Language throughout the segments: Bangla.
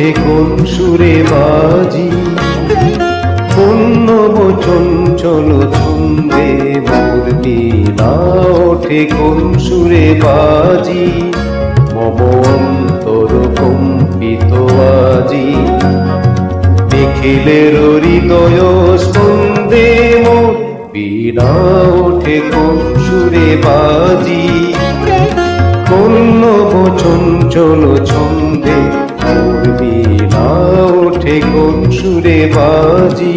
ওঠে কোন সুরে বাজি? বচন চলো ছন্দে মোর নীলা ওঠে কোন সুরে বাজি? মম অন্তর কম্পিত আজি নিখিলের হৃদয় স্পন্দে মোর বীণা ওঠে কোন সুরে বাজি? কোন বচন চলো ছন্দে বাজি।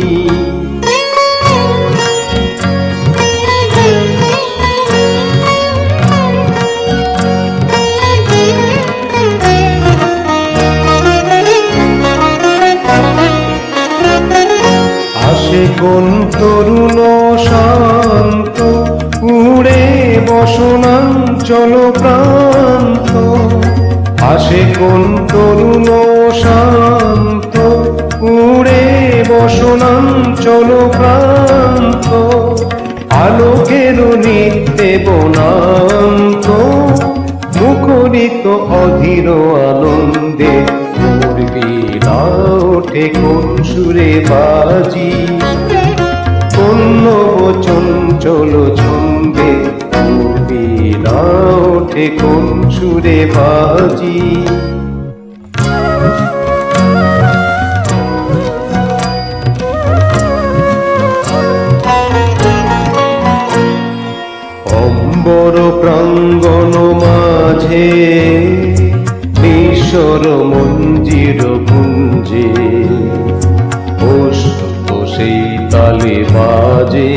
আসে কোন তরুণ শান্ত উড়ে বসনাঞ্চল প্রান্ত। আসে কোন তরুণ শান্ত উড়ে বসনাঞ্চল প্রান্ত আলোকের নিত্যে বনান্ত। মুখরিত অধীর আনন্দে ওঠে কোন সুরে বাজি। বচন চলো ছন্দে ওঠে কোন সুরে বাজি। অম্বর প্রাঙ্গণ মাঝে ঈশ্বর মঞ্জির পুঞ্জে সেই তালে বাজে,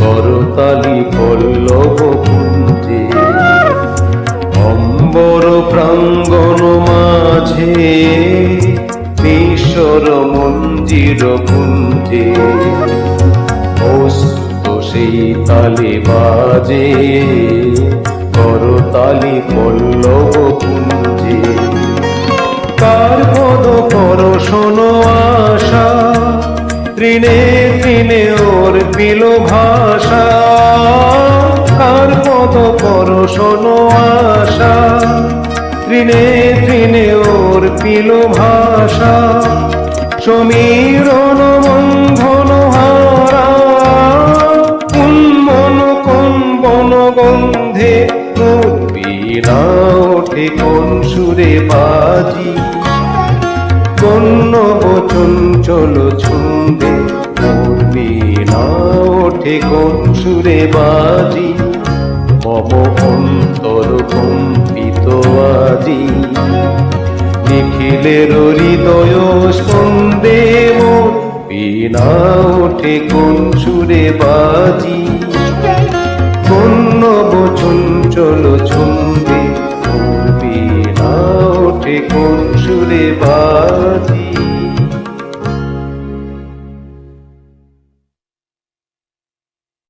করতালি পল্লব পুঞ্জে। অম্বর প্রাঙ্গণ মাঝে ঈশ্বর মঞ্জির পুঞ্জে সেই তালে বাজে, করতালি পল্লব পুঞ্জে কার পদ পর শোনো আশা ত্রিনে ত্রিনে ওর পিল ভাষা। কার পদ পর শোনো আশা ত্রিনে ত্রিনে ওর পিল ভাষা। সমীরণ বন্ধন বীণা ওঠে কোন সুরে বাজি। কোন বচন চলো ছন্দে মোর বীণা ওঠে কোন সুরে বাজি। মম অন্তর কম্পিত আজি নিখিলের হৃদয় স্পন্দে মোর বীণা ওঠে কোন সুরে বাজি। কোন বচন চলো কোন সুরে বাজি